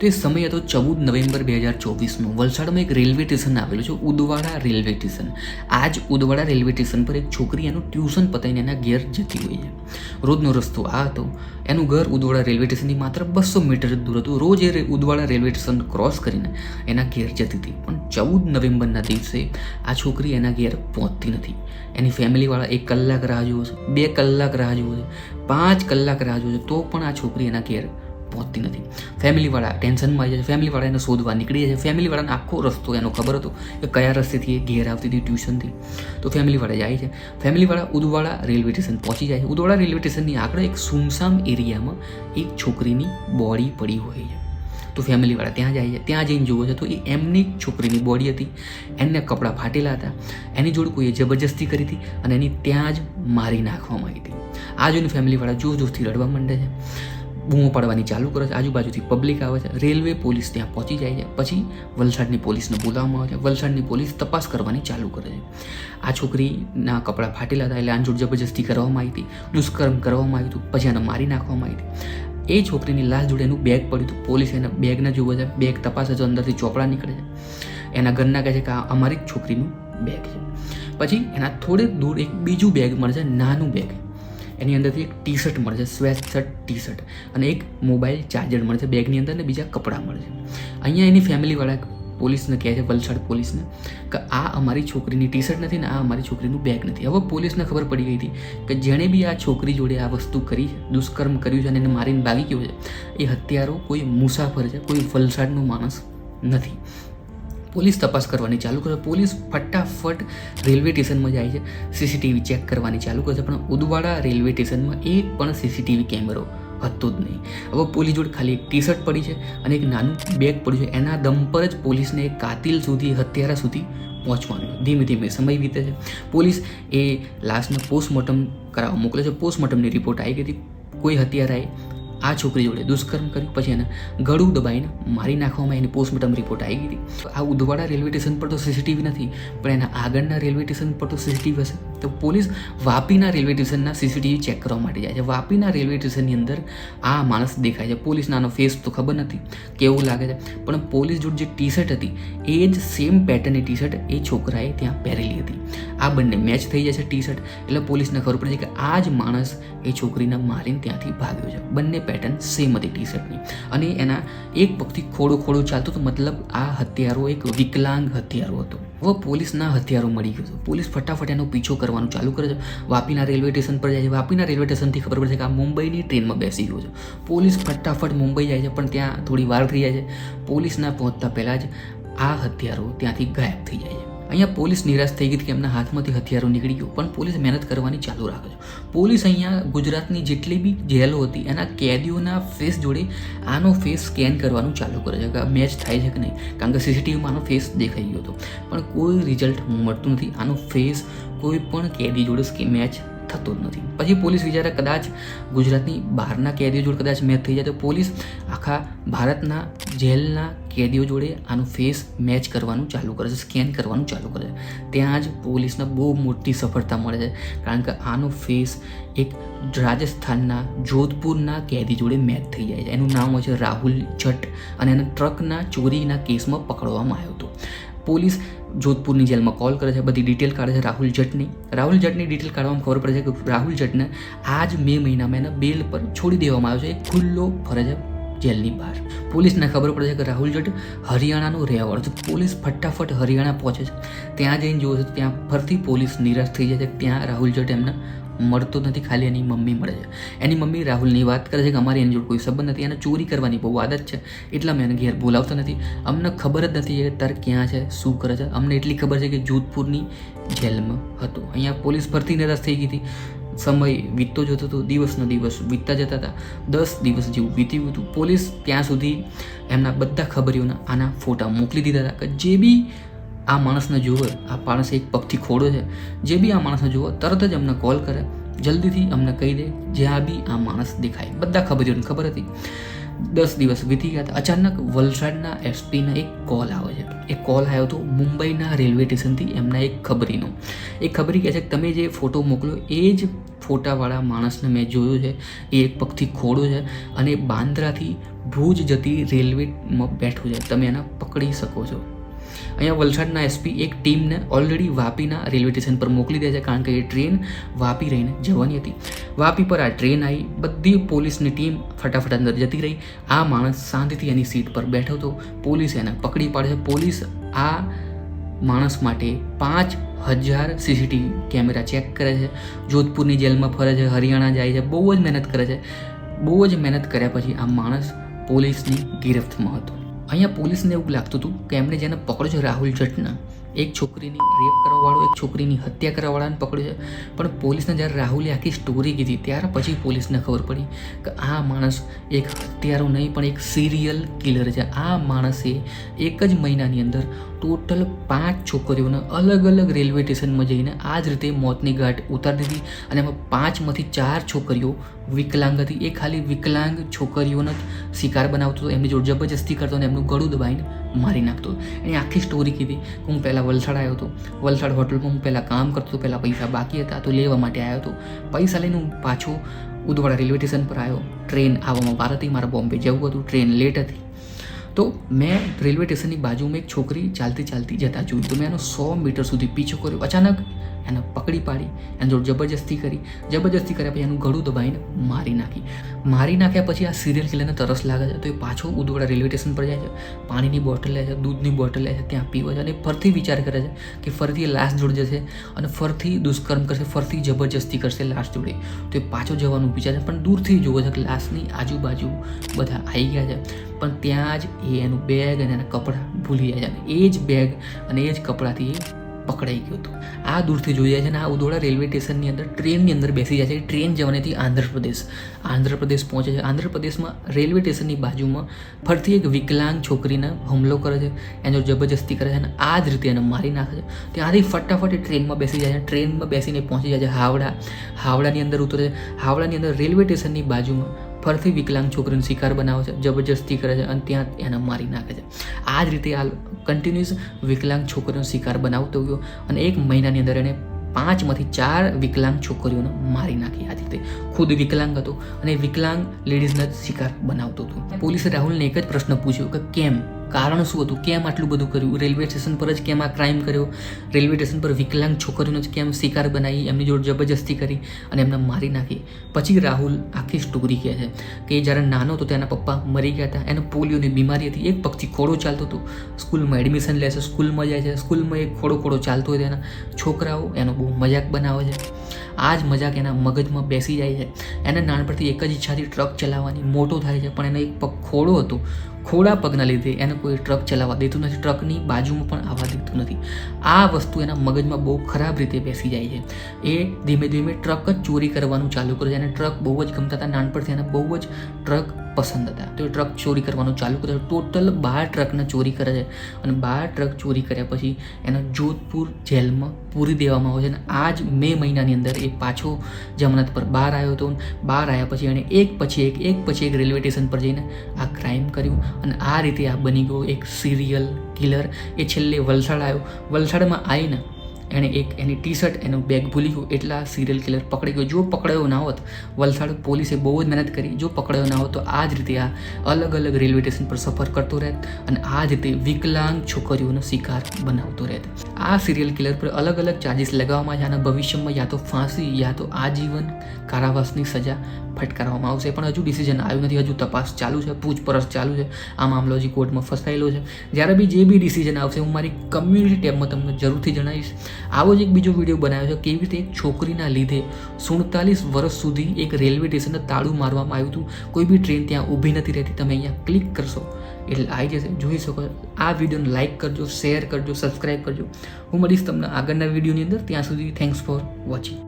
તો એ સમય હતો ચૌદ નવેમ્બર બે હજાર ચોવીસનો વલસાડમાં એક રેલવે સ્ટેશન આવેલું છે, ઉદવાડા રેલવે સ્ટેશન. આ જ ઉદવાડા રેલવે સ્ટેશન પર એક છોકરી એનું ટ્યુશન પતાવીને એના ઘેર જતી હોય છે. રોજનો રસ્તો આ હતો. એનું ઘર ઉદવાડા રેલવે સ્ટેશનથી માત્ર બસો મીટર દૂર હતું. રોજ એ ઉદવાડા રેલવે સ્ટેશન ક્રોસ કરીને એના ઘેર જતી હતી. પણ ચૌદ નવેમ્બરના દિવસે આ છોકરી એના ઘેર પહોંચતી નથી. એની ફેમિલીવાળા એક કલાક રાહ જુએ છે, બે કલાક રાહ જુએ છે, પાંચ કલાક રાહ જુએ છે. તો પણ આ છોકરી એના ઘેર પહોંચતી નથી. ફેમિલીવાળા ટેન્શનમાં આવી જાય ફેમિલીવાળા એને શોધવા નીકળી જાય છે ફેમિલીવાળાને આખો રસ્તો એનો ખબર હતો કે કયા રસ્તેથી એ ઘેર આવતી હતી ટ્યુશનથી. તો ફેમિલીવાળા જાય છે. ફેમિલીવાળા ઉદવાડા રેલવે સ્ટેશન પહોંચી જાય છે. ઉદવાડા રેલવે સ્ટેશનની આગળ એક સુમસામ એરિયામાં એક છોકરીની બોડી પડી હોય છે. તો ફેમિલીવાળા ત્યાં જાય છે. ત્યાં જઈને જુએ છે તો એ એમની જ છોકરીની બોડી હતી. એમને કપડાં ફાટેલા હતા. એની જોડે કોઈએ જબરજસ્તી કરી હતી અને એની ત્યાં જ મારી નાખવામાં આવી હતી. આ જોઈને ફેમિલીવાળા જોર જોરથી રડવા માંડે છે. બૂમો પાડવાની ચાલુ કરે છે. આજુબાજુથી પબ્લિક આવે છે. રેલવે પોલીસ ત્યાં પહોંચી જાય છે. પછી વલસાડની પોલીસને બોલાવવામાં આવે છે. વલસાડની પોલીસ તપાસ કરવાની ચાલુ કરે છે. આ છોકરીના કપડાં ફાટેલા હતા એટલે આંજોડ જોડે જબરજસ્તી કરવામાં આવી હતી. દુષ્કર્મ કરવામાં આવ્યું હતું. પછી એને મારી નાખવામાં આવી હતી. એ છોકરીની લાશ જોડે એનું બેગ પડ્યું હતું. પોલીસ એના બેગને જોવે છે બેગ તપાસે છે અંદરથી ચોપડા નીકળે છે. એના ઘરના કહે છે કે આ અમારી જ છોકરીનું બેગ છે. પછી એના થોડેક દૂર એક બીજું બેગ મળે છે. નાનું બેગ એની અંદરથી એક ટી શર્ટ મળશે સ્વેટ ટી શર્ટ અને એક મોબાઈલ ચાર્જર મળશે બેગની અંદર ને બીજા કપડાં મળશે. અહીંયા એની ફેમિલીવાળા પોલીસને કહે છે, વલસાડ પોલીસને, કે આ અમારી છોકરીની ટી શર્ટ નથી ને આ અમારી છોકરીનું બેગ નથી. હવે પોલીસને ખબર પડી ગઈ હતી કે જેણે બી આ છોકરી જોડે આ વસ્તુ કરી છે, દુષ્કર્મ કર્યું છે અને એને મારીને ભાગી ગયો છે, એ હત્યારો કોઈ મુસાફર છે, કોઈ વલસાડનો માણસ નથી. પોલીસ તપાસ કરવાની ચાલુ કરે. પોલીસ ફટાફટ રેલવે સ્ટેશનમાં જાય છે. સીસીટીવી ચેક કરવાની ચાલુ કરે છે. પણ ઉદવાડા રેલવે સ્ટેશનમાં એક પણ સીસીટીવી કેમેરો હતો જ નહીં. હવે પોલીસ જોડે ખાલી એક ટી શર્ટ પડી છે અને એક નાનું બેગ પડ્યું છે. એના દમ પર જ પોલીસને કાતિલ સુધી, હત્યારા સુધી પહોંચવાનું ધીમે ધીમે સમય વીતે છે. પોલીસ એ લાશને પોસ્ટમોર્ટમ કરાવવા મોકલે છે. પોસ્ટમોર્ટમની રિપોર્ટ આવી ગઈ હતી. કોઈ હત્યારાએ આ છોકરી જોડે દુષ્કર્મ કર્યું, પછી એને ગળું દબાઈને મારી નાખવામાં એની પોસ્ટમોર્ટમ રિપોર્ટ આવી ગઈ. આ ઉદવાડા રેલવે સ્ટેશન પર તો સીસીટીવી નથી, પણ એના આગળના રેલવે સ્ટેશન પર તો સીસીટીવી હશે. તો પોલીસ વાપીના રેલવે સ્ટેશનના સીસીટીવી ચેક કરવા માટે જાય છે. વાપીના રેલવે સ્ટેશનની અંદર આ માણસ દેખાય છે. પોલીસના આનો ફેસ તો ખબર નથી, કેવું લાગે છે. પણ પોલીસ જોડે જે ટી શર્ટ હતી, એ જ સેમ પેટર્નની ટી શર્ટ એ છોકરાએ ત્યાં પહેરેલી હતી. આ બંને મેચ થઈ જાય છે ટી શર્ટ એટલે પોલીસને ખબર પડે છે કે આ જ માણસ એ છોકરીને મારીને ત્યાંથી ભાગ્યો છે. બંને પેટર્ન સેમ હતી ટી શર્ટની અને એના એક પગથી ખોડો ખોડો ચાલતો તો મતલબ આ હત્યારો એક વિકલાંગ હત્યારો હતો. હવે પોલીસના હથિયારો મળી ગયો છે. પોલીસ ફટાફટ એનો પીછો કરવાનું ચાલુ કરે છે. વાપીના રેલવે સ્ટેશન પર જાય છે. વાપીના રેલવે સ્ટેશનથી ખબર પડે છે કે આ મુંબઈની ટ્રેનમાં બેસી ગયો છે. પોલીસ ફટાફટ મુંબઈ જાય છે, પણ ત્યાં થોડી વાર થઈ જાય છે. પોલીસના પહોંચતા પહેલાં જ આ હથિયારો ત્યાંથી ગાયબ થઈ જાય છે. અહીંયા પોલીસ નિરાશ થઈ ગઈ કે એમના હાથમાંથી હથિયારો નીકળી ગયું, પણ પોલીસ મહેનત કરવાની ચાલુ રાખે છે. પોલીસ અહીંયા ગુજરાતની જેટલી બી જેલો હતી, એના કેદીઓના ફેસ જોડે આનો ફેસ સ્કેન કરવાનું ચાલુ કરે છે કે મેચ થાય છે કે નહીં. કારણ કે સીસીટીવીમાં આનો ફેસ દેખાઈ ગયો હતો. પણ કોઈ રિઝલ્ટ મળતું નથી. આનો ફેસ કોઈ પણ કેદી જોડે મેચ થતો જ નથી. પછી પોલીસ વિચારે કદાચ ગુજરાતની બહારના કેદીઓ જોડે કદાચ મેચ થઈ જાય તો પોલીસ આખા ભારતના જેલના કેદીઓ જોડે આનું ફેસ મેચ કરવાનું ચાલુ કરે છે સ્કેન કરવાનું ચાલુ કરે છે. ત્યાં જ પોલીસને બહુ મોટી સફળતા મળે છે. કારણ કે આનો ફેસ એક રાજસ્થાનના, જોધપુરના કેદી જોડે મેચ થઈ જાય છે. એનું નામ હોય છે રાહુલ જટ અને એને ટ્રકના ચોરીના કેસમાં પકડવામાં આવ્યો હતો. પોલીસ જોધપુરની જેલમાં કોલ કરે છે, બધી ડિટેલ કાઢે છે રાહુલ જટની. રાહુલ જટની ડિટેલ કાઢવામાં ખબર પડે છે કે રાહુલ જટને આજ મે મહિનામાં એને બેલ પર છોડી દેવામાં આવ્યો છે ખુલ્લો ફરે છે જેલની બહાર. પોલીસને ખબર પડે છે કે રાહુલ જટ હરિયાણાનો રહેવાળો છે. પોલીસ ફટાફટ હરિયાણા પહોંચે છે. ત્યાં જઈને જુએ છે, ત્યાં ફરતી પોલીસ નિરાશ થઈ જાય છે, ત્યાં રાહુલ જટ એમને મળતો નથી, ખાલી એની મમ્મી મળે છે. એની મમ્મી રાહુલની વાત કરે છે કે અમારી એની જોડે કોઈ સંબંધ નથી, એને ચોરી કરવાની બહુ આદત છે. એટલા મેં એને ઘેર બોલાવતા નથી. અમને ખબર જ નથી એ તાર ક્યાં છે, શું કરે છે. અમને એટલી ખબર છે કે જોધપુરની જેલમાં હતો. અહીંયા પોલીસ ભરતી નિરાશ થઈ ગઈ હતી. સમય વીતતો જતો હતો, દિવસનો દિવસ વીતતા જતા હતા. દસ દિવસ જેવું વીત્યું હતું. પોલીસ ત્યાં સુધી એમના બધા ખબરીઓના આના ફોટા મોકલી દીધા હતા કે જે બી આ માણસને જુએ આ માણસ એક પગથી ખોડો છે. જે બી આ માણસને જુઓ, તરત જ અમને કોલ કરે. જલ્દીથી અમને કહી દે, જ્યાં બી આ માણસ દેખાય. બધા ખબરીઓને ખબર હતી. દસ દિવસ વીતી ગયા હતા. અચાનક વલસાડના એસપીના એક કોલ આવે છે. એ કોલ આવ્યો હતો મુંબઈના રેલવે સ્ટેશનથી, એમના એક ખબરીનો. એ ખબરી કહે છે કે તમે જે ફોટો મોકલો એ જ ફોટાવાળા માણસને મેં જોયો છે. એ એક પગથી ખોડો છે અને બાંદ્રાથી ભુજ જતી રેલવેમાં બેઠું છે. તમે એને પકડી શકો છો. અહીંયા વલસાડના એસપી એક ટીમને ઓલરેડી વાપીના રેલવે સ્ટેશન પર મોકલી દે છે કારણ કે એ ટ્રેન વાપી રહીને જવાની હતી. વાપી પર આ ટ્રેન આવી, બધી પોલીસની ટીમ ફટાફટ અંદર જતી રહી. આ માણસ શાંતિથી એની સીટ પર બેઠો હતો. પોલીસ એને પકડી પાડે છે પોલીસ આ માણસ માટે પાંચ હજાર સીસીટીવી કેમેરા ચેક કરે છે. જોધપુરની જેલમાં ફરે છે, હરિયાણા જાય છે, બહુ જ મહેનત કરે છે. બહુ જ મહેનત કર્યા પછી આ માણસ પોલીસની ગિરફ્તમાં હતો. અહીંયા પોલીસને એવું લાગતું હતું કે એમણે જેને પકડ્યો છે રાહુલ જટના, એક છોકરીની રેપ કરવાવાળો, એક છોકરીની હત્યા કરવાવાળાને પકડ્યો છે. પણ પોલીસને જ્યારે રાહુલે આખી સ્ટોરી કીધી, ત્યાર પછી પોલીસને ખબર પડી કે આ માણસ એક હત્યારો નહીં, પણ એક સિરિયલ કિલર છે. આ માણસે એક જ મહિનાની અંદર ટોટલ પાંચ છોકરીઓને અલગ અલગ રેલવે સ્ટેશનમાં જઈને આ જ રીતે મોતની ગાંઠ ઉતારી દીધી અને એમાં પાંચમાંથી ચાર છોકરીઓ વિકલાંગ હતી એ ખાલી વિકલાંગ છોકરીઓનો શિકાર બનાવતો હતો. એમની જોડે જબરજસ્તી કરતો અને એમનું ગળું દબાઈને મારી નાખતો એની આખી સ્ટોરી કીધી. હું પહેલાં વલસાડ આવ્યો હતો. વલસાડ હોટલમાં હું પહેલાં કામ કરતો હતો. પહેલાં પૈસા બાકી હતા તો લેવા માટે આવ્યો હતો. પૈસા લઈને હું પાછો ઉદવાડા રેલવે સ્ટેશન પર આવ્યો. ટ્રેન આવવામાં વાર હતી. મારે બોમ્બે જવું હતું. ટ્રેન લેટ હતી. તો મેં રેલવે સ્ટેશનની બાજુમાં એક છોકરી ચાલતી ચાલતી જતા જોઈ. તો મેં એનો સો મીટર સુધી પીછો કર્યો. અચાનક એને પકડી પાડી, એને જોડે જબરજસ્તી કરી. જબરજસ્તી કર્યા પછી એનું ગળું દબાઈને મારી નાખી. મારી નાખ્યા પછી આ સિરિયલ કિલરને તરસ લાગે છે. તો એ પાછો ઉદવાડા રેલવે સ્ટેશન પર જાય છે. પાણીની બોટલ લે છે, દૂધની બોટલ લે છે, ત્યાં પીવે છે અને ફરથી વિચાર કરે છે કે ફરથી એ લાશ જોડે જશે અને ફરથી દુષ્કર્મ કરશે, ફરથી જબરજસ્તી કરશે લાશ જોડે. તો એ પાછો જવાનું વિચારે પણ દૂરથી જોવે છે કે લાશની આજુબાજુ બધા આવી ગયા છે. પણ ત્યાં જ એ એનું બેગ અને એના કપડાં ભૂલી જાય છે. એ જ બેગ અને એ જ કપડાંથી એ પકડાઈ ગયો હતો. આ દૂરથી જોઈ જાય છે અને આ ઉદોડા રેલવે સ્ટેશનની અંદર ટ્રેનની અંદર બેસી જાય છે. ટ્રેન જવાની આંધ્રપ્રદેશ આંધ્રપ્રદેશ પહોંચે છે. આંધ્રપ્રદેશમાં રેલવે સ્ટેશનની બાજુમાં ફરતી એક વિકલાંગ છોકરીને હુમલો કરે છે. એનો જબરજસ્તી કરે છે અને આ જ રીતે એને મારી નાખે છે. ત્યાંથી ફટાફટ એ ટ્રેનમાં બેસી જાય છે. ટ્રેનમાં બેસીને પહોંચી જાય છે હાવડા. હાવડાની અંદર ઉતરે છે. હાવડાની અંદર રેલવે સ્ટેશનની બાજુમાં ફરથી વિકલાંગ છોકરીનો શિકાર બનાવે છે, જબરજસ્તી કરે છે અને ત્યાં એને મારી નાખે છે. આ જ રીતે આ કન્ટિન્યુઅસ વિકલાંગ છોકરીનો શિકાર બનાવતો ગયો અને એક મહિનાની અંદર એને પાંચમાંથી ચાર વિકલાંગ છોકરીઓને મારી નાખી. આ રીતે ખુદ વિકલાંગ હતો અને વિકલાંગ લેડીઝના શિકાર બનાવતો હતો. પોલીસે રાહુલને એક જ પ્રશ્ન પૂછ્યો કે કેમ? કારણ શું હતું? કેમ આટલું બધું કર્યું? રેલવે સ્ટેશન પર જ કેમ આ ક્રાઇમ કર્યો? રેલવે સ્ટેશન પર વિકલાંગ છોકરીઓને જ કેમ શિકાર બનાવી? એમની જોડે જબરજસ્તી કરી અને એમને મારી નાખી. પછી રાહુલ આખી સ્ટોરી કહે છે કે જ્યારે નાનો હતો તેના પપ્પા મરી ગયા હતા. એને પોલિયોની બીમારી હતી. એક પગથી ખોડો ચાલતો હતો. સ્કૂલમાં એડમિશન લે છે. સ્કૂલમાં જાય છે. સ્કૂલમાં એક ખોડો ખોડો ચાલતો હોય તેના છોકરાઓ એનો બહુ મજાક બનાવે છે. આ જ મજાક એના મગજમાં બેસી જાય છે. એને નાનપણથી એક જ ઈચ્છાથી ટ્રક ચલાવવાની મોટો થાય છે. પણ એનો એક પગ ખોડો હતો. ખોડા પગના લીધે એને કોઈ ટ્રક ચલાવવા દેતું નથી. ટ્રકની બાજુમાં પણ આવવા દેતું નથી. આ વસ્તુ એના મગજમાં બહુ ખરાબ રીતે બેસી જાય છે. એ ધીમે ધીમે ટ્રક જ ચોરી કરવાનું ચાલુ કરે છે એને ટ્રક બહુ જ ગમતા હતા. નાનપણથી એને બહુ જ ટ્રક પસંદ હતા. તો એ ટ્રક ચોરી કરવાનું ચાલુ કરે છે. ટોટલ બાર ટ્રકને ચોરી કરે છે. અને બાર ટ્રક ચોરી કર્યા પછી એને જોધપુર જેલમાં પૂરી દેવામાં આવે છે. અને આ જ મે મહિનાની અંદર એ પાછો જમનત પર બહાર આવ્યો હતો. બહાર આવ્યા પછી એણે એક પછી એક એક પછી એક રેલવે સ્ટેશન પર જઈને આ ક્રાઇમ કર્યું. અને આ રીતે આ બની ગયો એક સિરિયલ કિલર એ છેલ્લે વલસાડ આવ્યો. વલસાડમાં આવીને એણે એક એની ટી શર્ટ એનું બેગ ભૂલી ગયું. એટલા સિરિયલ કિલર પકડી ગયો. જો પકડાયો ના હોત, વલસાડ પોલીસે બહુ જ મહેનત કરી. જો પકડાયો ના હોત, તો આ જ રીતે આ અલગ અલગ રેલવે સ્ટેશન પર સફર કરતો રહેત અને આ જ રીતે વિકલાંગ છોકરીઓનો શિકાર બનાવતો રહેત. આ સિરિયલ કિલર પર અલગ અલગ ચાર્જીસ લગાવવામાં છે ભવિષ્યમાં યા તો ફાંસી, યા તો આજીવન કારાવાસની સજા ફટકારવામાં આવશે. પણ હજુ ડિસિઝન આવ્યું નથી. હજુ તપાસ ચાલુ છે. પૂછપરછ ચાલુ છે. આ મામલો હજી કોર્ટમાં ફસાયેલો છે. જ્યારે બી જે બી ડિસિઝન આવશે, હું મારી કમ્યુનિટી ટેબમાં તમને જરૂરથી જણાવીશ. આવો જ એક બીજો વીડિયો બનાવ્યો છે. કેવી રીતે એક છોકરીના લીધે સુડતાલીસ વર્ષ સુધી એક રેલવે સ્ટેશનને તાળું મારવામાં આવ્યું હતું. કોઈ બી ટ્રેન ત્યાં ઊભી નથી રહેતી. તમે અહીંયા ક્લિક કરશો એટલે આવી જશે. જોઈ શકો આ વિડીયોને લાઇક કરજો, શેર કરજો, સબસ્ક્રાઈબ કરજો. હું મળીશ તમને આગળના વિડીયોની અંદર. ત્યાં સુધી થેન્ક્સ ફોર વોચિંગ